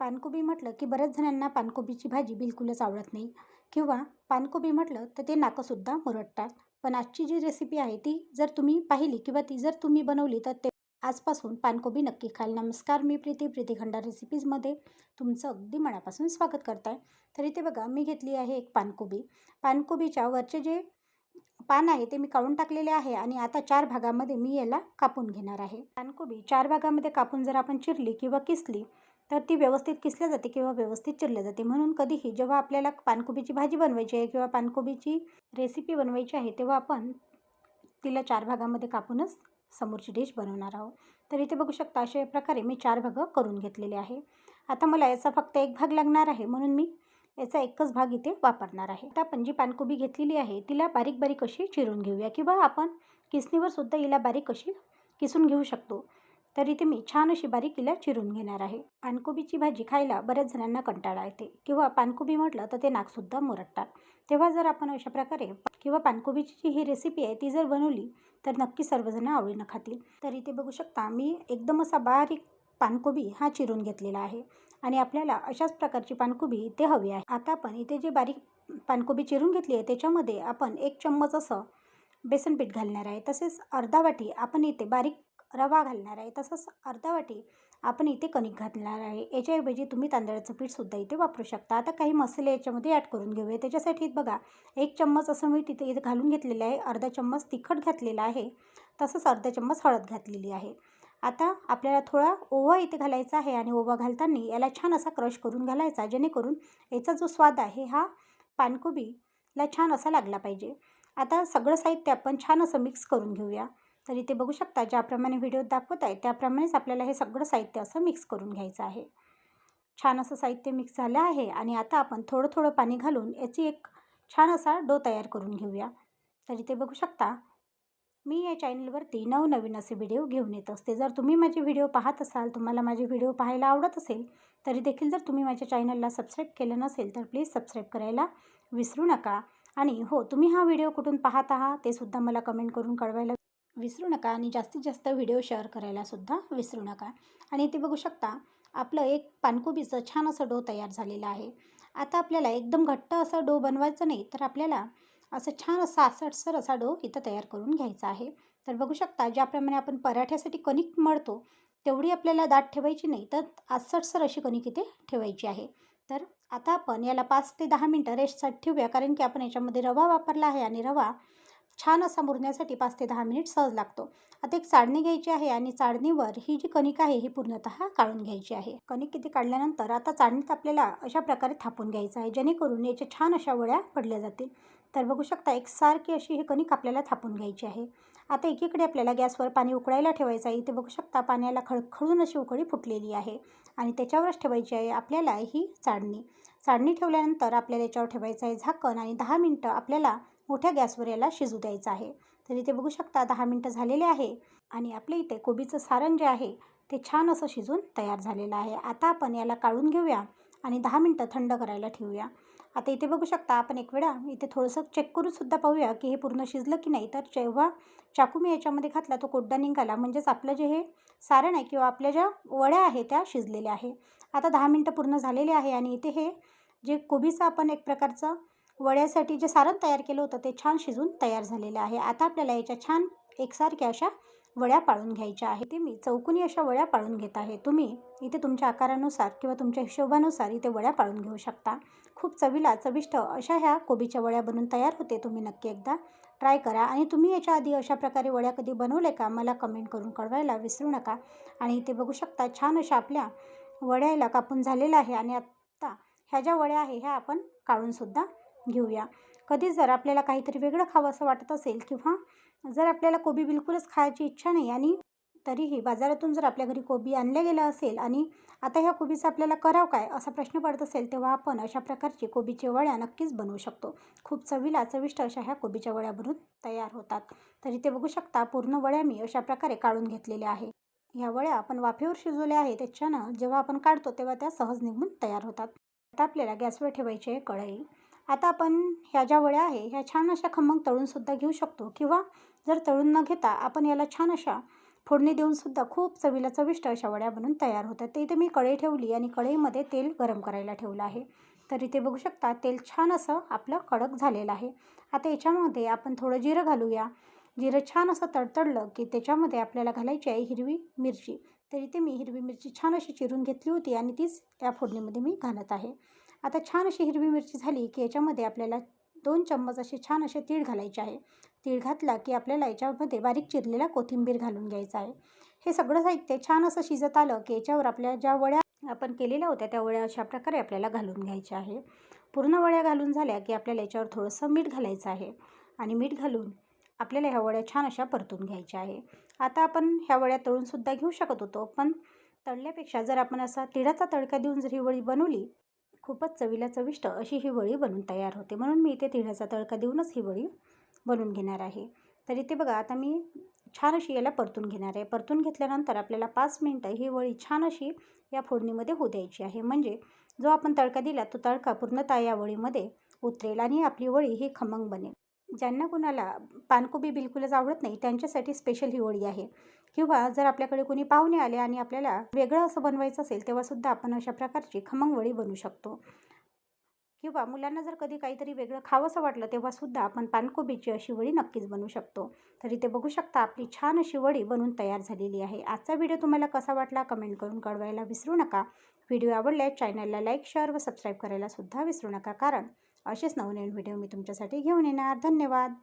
पानकोबी म्हटलं की बऱ्याच जणांना पानकोबीची भाजी बिलकुलच आवडत नाही. किंवा पानकोबी म्हटलं तर ते नाकंसुद्धा मुरडतात. पण आजची जी रेसिपी आहे ती जर तुम्ही पाहिली किंवा ती जर तुम्ही बनवली तर ते आजपासून पानकोबी नक्की खाल. नमस्कार मी प्रीती प्रीती खंडा रेसिपीजमध्ये तुमचं अगदी मनापासून स्वागत करत आहे तर इथे बघा मी घेतली आहे एक पानकोबी. पानकोबीच्या वरचे जे पान आहे ते मी काढून टाकलेले आहे आणि आता चार भागामध्ये मी याला कापून घेणार आहे. पानकोबी चार भागामध्ये कापून जर आपण चिरली किंवा किसली तर ती व्यवस्थित किसल्या जाते किंवा व्यवस्थित चिरल्या जाते? म्हणून कधीही जेव्हा आपल्याला पानकोबीची भाजी बनवायची आहे किंवा पानकोबीची रेसिपी बनवायची आहे तेव्हा आपण तिला चार भागामध्ये कापूनच समोरची डिश बनवणार आहोत. तर इथे बघू शकता अशा प्रकारे मी चार भाग करून घेतलेले आहे. आता मला याचा फक्त एक भाग लागणार आहे म्हणून मी याचा एकच भाग इथे वापरणार आहे. आता आपण जी पानकोबी घेतलेली आहे तिला बारीक बारीक अशी चिरून घेऊया किंवा आपण किसणीवर सुद्धा हिला बारीक अशी किसून घेऊ शकतो. तर इथे मी छान अशी बारीक चिरून घेणार आहे. पानकोबीची भाजी खायला बऱ्याच जणांना कंटाळा येते. किंवा पानकोबी म्हटलं तर ते नाकसुद्धा मुरडतात तेव्हा जर आपण अशा प्रकारे किंवा पानकोबीची जी ही रेसिपी आहे ती जर बनवली तर नक्की सर्वजण आवडीनं खातील. तर इथे बघू शकता मी एकदम असा बारीक पानकोबी हा चिरून घेतलेला आहे. आणि आपल्याला अशाच प्रकारची पानकोबी इथे हवी आहे. आता आपण इथे जे बारीक पानकोबी चिरून घेतली आहे त्याच्यामध्ये आपण एक चम्मच असं बेसन पीठ घालणार आहे. तसेच अर्धा वाटी आपण इथे बारीक रवा घालणार आहे. तसंच अर्धा वाटी आपण इथे कणिक घालणार आहे. याच्याऐवजी तुम्ही तांदळाचं पीठसुद्धा इथे वापरू शकता. आता काही मसाले याच्यामध्ये ॲड करून घेऊया. त्याच्यासाठी बघा एक चम्मच असं मी तिथे इथे घालून घेतलेलं आहे. अर्धा चम्मच तिखट घातलेला आहे. तसंच अर्धा चम्मच हळद घातलेली आहे. आता आपल्याला थोडा ओवा इथे घालायचा आहे आणि ओवा घालताना याला छान असा क्रश करून घालायचा जेणेकरून याचा जो स्वाद आहे हा पानकोबीला छान असा लागला पाहिजे. आता सगळं साहित्य आपण छान असं मिक्स करून घेऊया. तर इथे बघू शकता ज्याप्रमाणे व्हिडिओ दाखवत आहे त्याप्रमाणेच आपल्याला हे सगळं साहित्य असं मिक्स करून घ्यायचं आहे. छान असं साहित्य मिक्स झालं आहे आणि आता आपण थोडं थोडं पाणी घालून याची एक छान असा डो तयार करून घेऊया. तर इथे बघू शकता मी या चॅनलवरती नवनवीन असे व्हिडिओ घेऊन येत असते. जर तुम्ही माझे व्हिडिओ पाहत असाल तुम्हाला माझे व्हिडिओ पाहायला आवडत असेल तरी देखील जर तुम्ही माझ्या चॅनलला सबस्क्राईब केलं नसेल तर प्लीज सबस्क्राईब करायला विसरू नका. आणि हो तुम्ही हा व्हिडिओ कुठून पाहत आहात ते सुद्धा मला कमेंट करून कळवायला विसरू नका आणि जास्तीत जास्त व्हिडिओ शेअर करायलासुद्धा विसरू नका. आणि इथे बघू शकता आपलं एक पानकोबीचं छान असं डो तयार झालेलं आहे. आता आपल्याला एकदम घट्ट असं डो बनवायचं नाही तर आपल्याला असं छान असा आसटसर असा डो इथं तयार करून घ्यायचा आहे. तर बघू शकता ज्याप्रमाणे आपण पराठ्यासाठी कणिक मळतो तेवढी आपल्याला दाट ठेवायची नाही तर आसटसर अशी कणिक इथे ठेवायची आहे. तर आता आपण याला पाच ते दहा मिनटं रेस्टसाठी ठेवूया कारण की आपण याच्यामध्ये रवा वापरला आहे आणि रवा छान असा मुरण्यासाठी पाच ते दहा मिनिट सहज लागतो. आता एक चाळणी घ्यायची आहे आणि चाळणीवर ही जी कणिक आहे ही पूर्णतः काढून घ्यायची आहे. कणिक किती काढल्यानंतर आता चाळणीत आपल्याला अशा प्रकारे थापून घ्यायचं आहे जेणेकरून याच्या छान अशा वळ्या पडल्या जातील. तर बघू शकता एक सारखी अशी ही कणिक आपल्याला थापून घ्यायची आहे. आता एकीकडे आपल्याला गॅसवर पाणी उकळायला ठेवायचं आहे. इथे बघू शकता पाण्याला खळखळून अशी उकळी फुटलेली आहे आणि त्याच्यावरच ठेवायची आहे आपल्याला ही चाळणी. चाळणी ठेवल्यानंतर आपल्याला याच्यावर ठेवायचं आहे झाकण आणि दहा मिनटं आपल्याला मोठ्या गॅसवर याला शिजू द्यायचं आहे. तर इथे बघू शकता दहा मिनटं झालेले आहे आणि आपल्या इथे कोबीचं सारण जे आहे ते छान असं शिजून तयार झालेलं आहे. आता आपण याला काढून घेऊया आणि दहा मिनटं थंड करायला ठेवूया. आता इथे बघू शकता आपण एक वेळा इथे थोडंसं चेक करूनसुद्धा पाहूया की हे पूर्ण शिजलं की नाही. तर जेव्हा चाकू मी याच्यामध्ये घातला तो कोड्डा निघाला. म्हणजेच आपलं जे हे सारण आहे किंवा आपल्या ज्या वड्या आहे त्या शिजलेल्या आहे. आता दहा मिनटं पूर्ण झालेले आहे आणि इथे हे जे कोबीचं आपण एक प्रकारचं वड्यासाठी जे सारण तयार केलं होतं ते छान शिजून तयार झालेलं आहे. आता आपल्याला याच्या छान एकसारख्या अशा वड्या पाळून घ्यायच्या आहे ते मी चौकोनी अशा वड्या पाळून घेत आहे. तुम्ही इथे तुमच्या आकारानुसार किंवा तुमच्या हिशोबानुसार इथे वड्या पाळून घेऊ शकता. खूप चवीला चविष्ट अशा ह्या कोबीच्या वड्या बनून तयार होते. तुम्ही नक्की एकदा ट्राय करा. आणि तुम्ही याच्या आधी अशा प्रकारे वड्या कधी बनवले का मला कमेंट करून कळवायला विसरू नका. आणि इथे बघू शकता छान अशा आपल्या वड्याला कापून झालेलं आहे. आणि आत्ता ह्या ज्या वड्या आहे ह्या आपण काढूनसुद्धा घेऊया. कधी जर आपल्याला काहीतरी वेगळं खावं असं वाटत असेल किंवा जर आपल्याला कोबी बिलकुलच खायची इच्छा नाही आणि तरीही बाजारातून जर आपल्या घरी कोबी आणल्या गेलं असेल आणि आता ह्या कोबीचं आपल्याला करावं काय असा प्रश्न पडत असेल तेव्हा आपण अशा प्रकारची कोबीच्या वड्या नक्कीच बनवू शकतो. खूप चवीला चविष्ट अशा ह्या कोबीच्या वड्या बनून तयार होतात. तरी ते बघू शकता पूर्ण वड्या मी अशा प्रकारे काढून घेतलेल्या आहे. ह्या वड्या आपण वाफेवर शिजवल्या आहे त्याच्यानं जेव्हा आपण काढतो तेव्हा त्या सहज निघून तयार होतात. आता आपल्याला गॅसवर ठेवायची आहे कढई. आता आपण ह्या ज्या वड्या आहे ह्या छान अशा खमंग तळूनसुद्धा घेऊ शकतो. किंवा जर तळून न घेता आपण याला छान अशा फोडणी देऊनसुद्धा खूप चवीला चविष्ट अशा वड्या बनून तयार होतात. तर इथे मी कढई ठेवली आणि कढईमध्ये तेल गरम करायला ठेवलं आहे. तर इथे बघू शकता तेल छान असं आपलं कडक झालेलं आहे. आता याच्यामध्ये आपण थोडं जिरं घालूया. जिरं छान असं तडतडलं की त्याच्यामध्ये आपल्याला घालायची आहे हिरवी मिरची. तर इथे मी हिरवी मिरची छान अशी चिरून घेतली होती आणि तीच त्या फोडणीमध्ये मी घालत आहे. आता छान अशी हिरवी मिरची झाली की याच्यामध्ये आपल्याला दोन चम्मच असे छान असे तीळ घालायचे आहे. तीळ घातला की आपल्याला याच्यामध्ये बारीक चिरलेला कोथिंबीर घालून घ्यायचा आहे. हे सगळं साहित्य छान असं शिजत आलं की याच्यावर आपल्या ज्या वड्या आपण केलेल्या होत्या त्या वड्या अशा प्रकारे आपल्याला घालून घ्यायच्या आहे. पूर्ण वड्या घालून झाल्या की आपल्याला याच्यावर थोडंसं मीठ घालायचं आहे आणि मीठ घालून आपल्याला ह्या वड्या छान अशा परतून घ्यायच्या आहे. आता आपण ह्या वड्या तळूनसुद्धा घेऊ शकत होतो पण तळल्यापेक्षा जर आपण असा तिळाचा तडका देऊन जर ही वडी बनवली खूपच चवीला चविष्ट अशी ही वळी बनून तयार होते. म्हणून मी इथे तिळाचा तडका देऊनच ही वळी बनवून घेणार आहे. तर इथे बघा आता मी छान अशी याला परतून घेणार आहे. परतून घेतल्यानंतर आपल्याला पाच मिनटं ही वळी छान अशी या फोडणीमध्ये होऊ द्यायची आहे. म्हणजे जो आपण तडका दिला तो तडका पूर्णतः या वळीमध्ये उतरेल आणि आपली वळी ही खमंग बनेल. ज्यांना कुणाला पानकोबी बिलकुलच आवडत नाही त्यांच्यासाठी स्पेशल ही वळी आहे. किंवा जर आपल्याकडे कोणी पाहुणे आले आणि आपल्याला वेगळं असं बनवायचं असेल तेव्हासुद्धा आपण अशा प्रकारची खमंगवळी बनवू शकतो. किंवा मुलांना जर कधी काहीतरी वेगळं खावंसं वाटलं तेव्हासुद्धा आपण पानकोबीची अशी वडी नक्कीच बनवू शकतो. तरी ते बघू शकता आपली छान अशी वडी बनवून तयार झालेली आहे. आजचा व्हिडिओ तुम्हाला कसा वाटला कमेंट करून कळवायला विसरू नका. व्हिडिओ आवडल्यास चॅनलला लाईक शेअर व सबस्क्राईब करायलासुद्धा विसरू नका. कारण असेच नवनवीन व्हिडिओ मी तुमच्यासाठी घेऊन येणार. धन्यवाद!